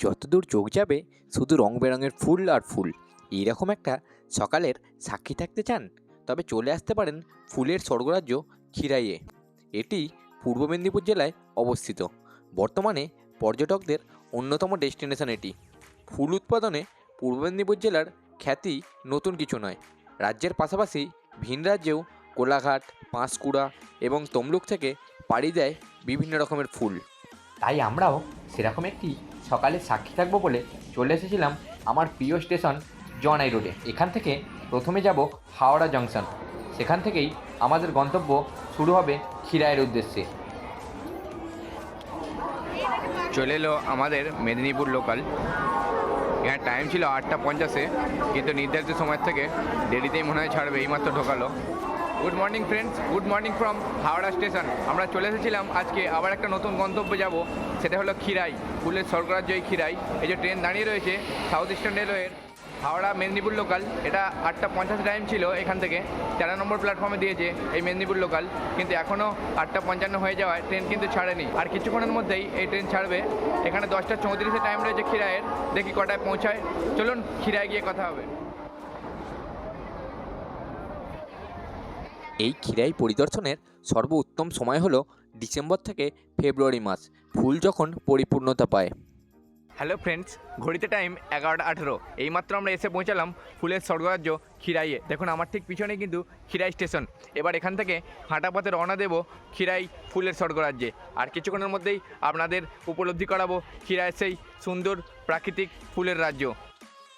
যতদূর চোখ যাবে, শুধু রং বেরঙের ফুল আর ফুল। এইরকম একটা সকালের সাক্ষী থাকতে চান? তবে চলে আসতে পারেন ফুলের স্বর্গরাজ্য খিরাইয়ে। এটি পূর্ব মেদিনীপুর জেলায় অবস্থিত। বর্তমানে পর্যটকদের অন্যতম ডেস্টিনেশন এটি। ফুল উৎপাদনে পূর্ব মেদিনীপুর জেলার খ্যাতি নতুন কিছু নয়। রাজ্যের পাশাপাশি ভিন রাজ্যেও কোলাঘাট, পাঁশকুড়া এবং তমলুক থেকে পাড়ি দেয় বিভিন্ন রকমের ফুল। তাই আমরাও সেরকম একটি সকালের সাক্ষী থাকব বলে চলে এসেছিলাম আমার প্রিয় স্টেশন জনাই রোডে। এখান থেকে প্রথমে যাব হাওড়া জংশন। সেখান থেকেই আমাদের গন্তব্য শুরু হবে খিরাইয়ের উদ্দেশ্যে। চলে এলো আমাদের মেদিনীপুর লোকাল এখানে টাইম ছিল আটটা পঞ্চাশে, কিন্তু নির্ধারিত সময় থেকে দেরিতেই মনে হয় ছাড়বে, এইমাত্র ঢোকালো। Good morning friends good morning from Howrah station. আমরা চলে এসেছিলাম আজকে আবার একটা নতুন গন্তব্যে যাব। সেটা হলো খিরাই ফুলের স্বর্গরাজ্য এই খিরাই। এই যে ট্রেন দাঁড়িয়ে রয়েছে সাউথ ইস্টার্ন রেলওয়ের হাওড়া মেদিনীপুর লোকাল এটা আটটা পঞ্চাশ টাইম ছিল এখান থেকে। তেরো নম্বর প্ল্যাটফর্মে দিয়েছে এই মেদিনীপুর লোকাল কিন্তু এখনও আটটা পঞ্চান্ন হয়ে যাওয়ায় ট্রেন কিন্তু ছাড়েনি। আর কিছুক্ষণের মধ্যেই এই ট্রেন ছাড়বে। এখানে দশটা চৌত্রিশে টাইম রয়েছে খিরায়ের দেখি কটায় পৌঁছায়। চলুন খিরায় গিয়ে কথা হবে। এই খিরাই পরিদর্শনের সর্বোত্তম সময় হলো ডিসেম্বর থেকে ফেব্রুয়ারি মাস, ফুল যখন পরিপূর্ণতা পায়। হ্যালো ফ্রেন্ডস, ঘড়িতে টাইম এগারোটা আঠেরো। এইমাত্র আমরা এসে পৌঁছালাম ফুলের স্বর্গরাজ্য খিরাইয়ে দেখুন, আমার ঠিক পিছনে কিন্তু খিরাই স্টেশন। এবার এখান থেকে হাঁটা পথে রওনা দেবো খিরাই ফুলের স্বর্গরাজ্যে। আর কিছুক্ষণের মধ্যেই আপনাদের উপলব্ধি করাবো খিরাই সেই সুন্দর প্রাকৃতিক ফুলের রাজ্য।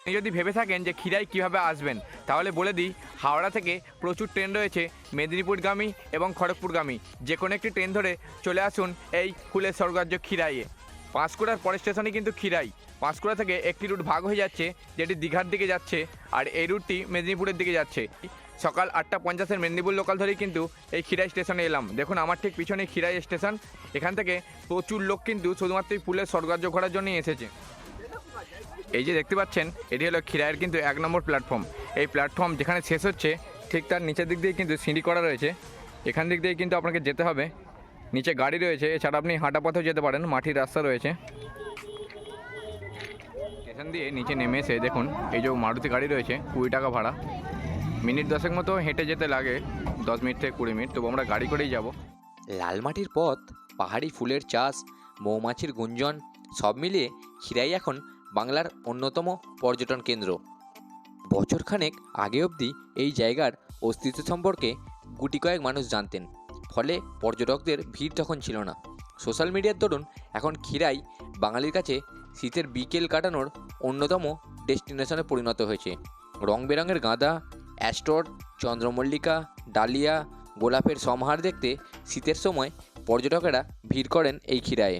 আপনি যদি ভেবে থাকেন যে খিরাই কীভাবে আসবেন, তাহলে বলে দিই, হাওড়া থেকে প্রচুর ট্রেন রয়েছে, মেদিনীপুরগামী এবং খড়গপুরগামী। যে কোনো একটি ট্রেন ধরে চলে আসুন এই ফুলের স্বর্গরাজ্য খিরাইয়ে পাঁশকুড়ার পরের স্টেশনে কিন্তু খিরাই পাঁশকুড়া থেকে একটি রুট ভাগ হয়ে যাচ্ছে, যেটি দীঘার দিকে যাচ্ছে, আর এই রুটটি মেদিনীপুরের দিকে যাচ্ছে। সকাল আটটা পঞ্চাশের মেদিনীপুর লোকাল ধরেই কিন্তু এই খিরাই স্টেশনে এলাম। দেখুন, আমার ঠিক পিছনে খিরাই স্টেশন। এখান থেকে প্রচুর লোক কিন্তু শুধুমাত্র এই ফুলের স্বর্গরাজ্য ঘোরার জন্যই এসেছে। এই যে দেখতে পাচ্ছেন, এটি হলো খিরাইয়ের কিন্তু এক নম্বর প্ল্যাটফর্ম এই প্ল্যাটফর্ম যেখানে শেষ হচ্ছে, ঠিক তার নিচের দিক দিয়ে কিন্তু সিঁড়ি করা রয়েছে। এখান দিক দিয়ে কিন্তু আপনাকে যেতে হবে। নিচে গাড়ি রয়েছে, এছাড়া আপনি হাঁটা পথেও যেতে পারেন, মাটির রাস্তা রয়েছে। স্টেশন দিয়ে নিচে নেমে এসে দেখুন, এই যে মারুতি গাড়ি রয়েছে, কুড়ি টাকা ভাড়া। মিনিট দশেক মতো হেঁটে যেতে লাগে, দশ মিনিট থেকে কুড়ি মিনিট, তবু আমরা গাড়ি করেই যাব। লাল মাটির পথ, পাহাড়ি ফুলের চাষ, মৌমাছির গুঞ্জন, সব মিলিয়ে খিরাই এখন বাংলার অন্যতম পর্যটন কেন্দ্র। বছরখানেক আগে অবধি এই জায়গার অস্তিত্ব সম্পর্কে গুটি কয়েক মানুষ জানতেন, ফলে পর্যটকদের ভিড় তখন ছিল না। সোশ্যাল মিডিয়ার দরুন এখন খিরাই বাঙালির কাছে শীতের বিকেল কাটানোর অন্যতম ডেস্টিনেশনে পরিণত হয়েছে। রং বেরঙের গাঁদা অ্যাস্টর চন্দ্রমল্লিকা, ডালিয়া, গোলাপের সমাহার দেখতে শীতের সময় পর্যটকেরা ভিড় করেন এই খিরায়ে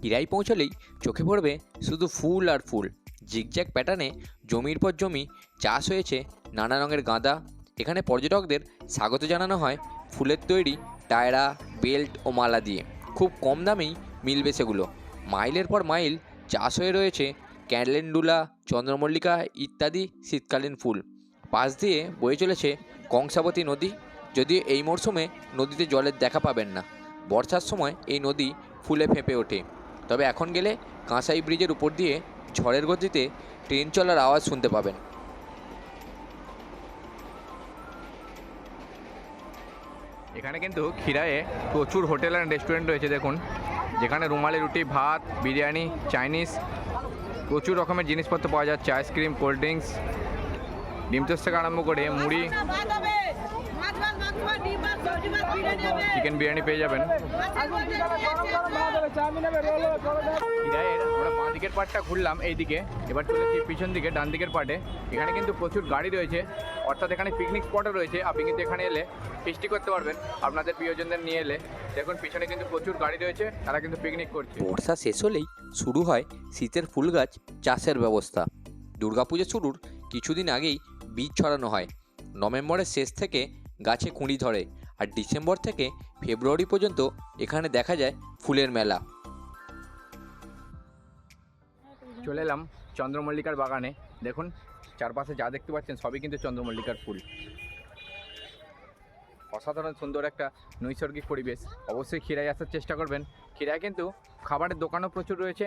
খিরাই পৌঁছলেই চোখে পড়বে শুধু ফুল আর ফুল। জিগজ্যাগ প্যাটার্নে জমির পর জমি চাষ হয়েছে নানা রঙের গাঁদা। এখানে পর্যটকদের স্বাগত জানানো হয় ফুলের তৈরি টায়রা, বেল্ট ও মালা দিয়ে। খুব কম দামেই মিলবে সেগুলো। মাইলের পর মাইল চাষ হয়ে রয়েছে ক্যান্ডেলেন্ডুলা চন্দ্রমল্লিকা ইত্যাদি শীতকালীন ফুল। পাশ দিয়ে বয়ে চলেছে কংসাবতী নদী। যদিও এই মরশুমে নদীতে জলের দেখা পাবেন না। বর্ষার সময় এই নদী ফুলে ফেঁপে ওঠে। তবে এখন গেলে কাঁসাই ব্রিজের উপর দিয়ে ঝড়ের গতিতে ট্রেন চলার আওয়াজ শুনতে পাবেন। এখানে কিন্তু খিরায়ে প্রচুর হোটেল অ্যান্ড রেস্টুরেন্ট রয়েছে, দেখুন। যেখানে রুমালি রুটি, ভাত, বিরিয়ানি, চাইনিজ, প্রচুর রকমের জিনিসপত্র পাওয়া যাচ্ছে আইসক্রিম কোল্ড ড্রিঙ্কস ডিম থেকে আরম্ভ করে মুড়ি। চিকেন বিরিয়ানি পেয়ে যাবেন। আমরা দিকের পার্টটা ঘুরলাম এই দিকে এবার চলেছি পিছন দিকে, ডান দিকের পার্টে এখানে কিন্তু প্রচুর গাড়ি রয়েছে। অর্থাৎ এখানে পিকনিক স্পটও রয়েছে। আপনি কিন্তু এখানে এলে ফিস্টি করতে পারবেন। আপনাদের প্রিয়জনদের নিয়ে এলে। দেখুন, পিছনে কিন্তু প্রচুর গাড়ি রয়েছে। তারা কিন্তু পিকনিক করছে। বর্ষা শেষ হলেই শুরু হয় শীতের ফুল গাছ চাষের ব্যবস্থা। দুর্গাপুজো শুরুর কিছুদিন আগেই বীজ ছড়ানো হয়। নভেম্বরের শেষ থেকে গাছে কুঁড়ি ধরে আর ডিসেম্বর থেকে ফেব্রুয়ারি পর্যন্ত এখানে দেখা যায় ফুলের মেলা। চলে এলাম চন্দ্রমল্লিকার বাগানে। দেখুন, চারপাশে যা দেখতে পাচ্ছেন সবই কিন্তু চন্দ্রমল্লিকার ফুল। অসাধারণ সুন্দর একটা নৈসর্গিক পরিবেশ। অবশ্যই খিরাই আসার চেষ্টা করবেন। খিরায় কিন্তু খাবারের দোকানও প্রচুর রয়েছে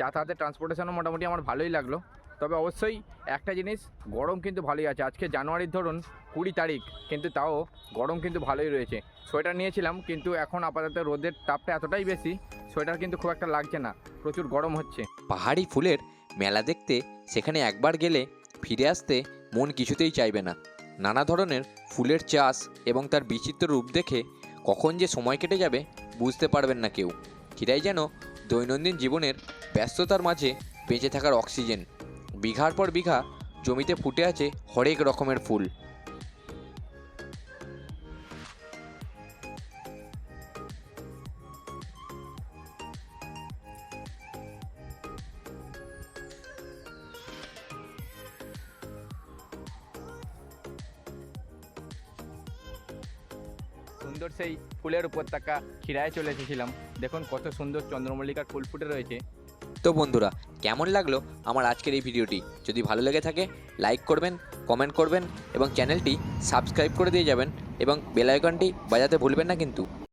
যাতায়াতের ট্রান্সপোর্টেশনও মোটামুটি আমার ভালোই লাগল। তবে অবশ্যই একটা জিনিস, গরম কিন্তু ভালোই আছে। আজকে জানুয়ারির ধরুন কুড়ি তারিখ, কিন্তু তাও গরম কিন্তু ভালোই রয়েছে। সোয়েটার নিয়েছিলাম, কিন্তু এখন আপাতত রোদের তাপটা এতটাই বেশি, সোয়েটার কিন্তু খুব একটা লাগছে না। প্রচুর গরম হচ্ছে। পাহাড়ি ফুলের মেলা দেখতে, সেখানে একবার গেলে ফিরে আসতে মন কিছুতেই চাইবে না। নানা ধরনের ফুলের চাষ এবং তার বিচিত্র রূপ দেখে কখন যে সময় কেটে যাবে বুঝতে পারবেন না কেউ। খিরাই যেন দৈনন্দিন জীবনের ব্যস্ততার মাঝে বেঁচে থাকার অক্সিজেন। বিঘার পর বিঘা জমিতে ফুটে আছে হরেক রকমের ফুল। সুন্দর সেই ফুলের উপত্যকা খিরায় চলে এসেছিলাম দেখুন কত সুন্দর চন্দ্রমল্লিকার ফুল ফুটে রয়েছে। তো বন্ধুরা, কেমন লাগল আমার আজকের এই ভিডিওটি? যদি ভালো লেগে থাকে লাইক করবেন কমেন্ট করবেন এবং চ্যানেলটি সাবস্ক্রাইব করে দিয়ে যাবেন এবং বেলাইকনটি বাজাতে ভুলবেন না কিন্তু।